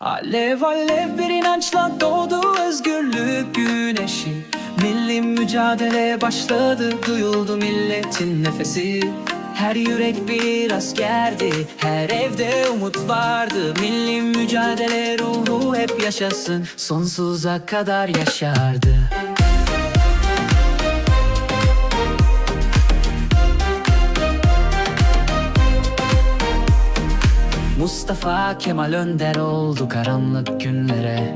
Alev alev bir inançla doğdu özgürlük güneşi. Milli mücadele başladı duyuldu milletin nefesi. Her yürek bir askerdi her evde umut vardı. Milli mücadele ruhu hep yaşasın sonsuza kadar yaşardı Mustafa Kemal Önder oldu karanlık günlere.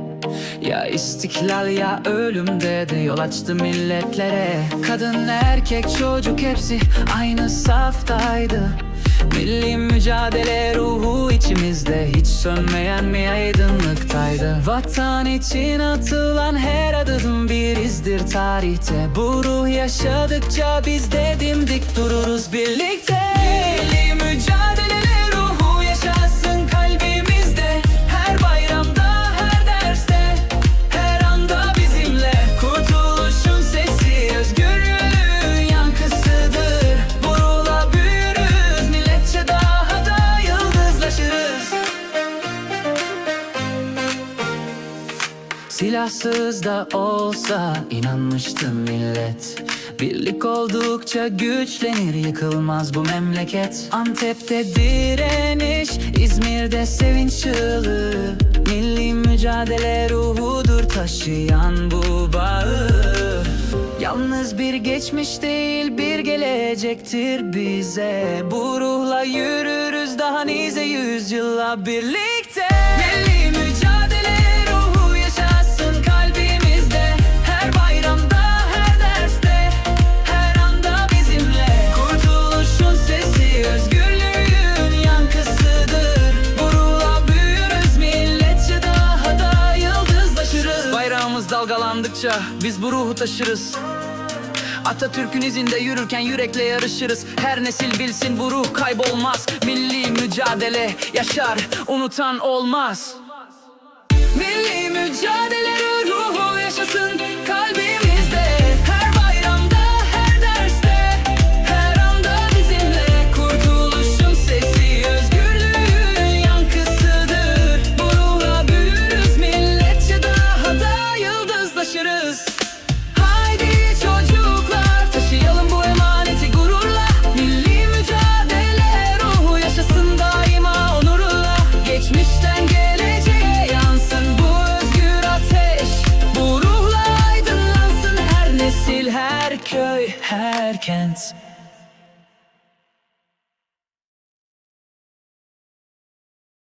Ya istiklal ya ölüm dedi yol açtı milletlere. Kadın erkek çocuk hepsi aynı saftaydı. Milli mücadele ruhu içimizde hiç sönmeyen bir aydınlıktaydı. Vatan için atılan her adım bir izdir tarihte. Bu ruh yaşadıkça biz de dimdik dururuz birlikte. Milli Silahsız da olsa inanmıştı millet. Birlik oldukça güçlenir yıkılmaz bu memleket. Antep'te direniş, İzmir'de sevinç çığlığı. Milli mücadele ruhudur taşıyan bu bağı. Yalnız bir geçmiş değil bir gelecektir bize. Bu ruhla yürürüz daha nice yüzyılla birlikte dalgalandıkça biz bu ruhu taşırız. Atatürk'ün izinde yürürken yürekle yarışırız. Her nesil bilsin bu ruh kaybolmaz. Milli mücadele yaşar unutan olmaz. Milli mücadele ruhu yaşasın kalbimizde köy her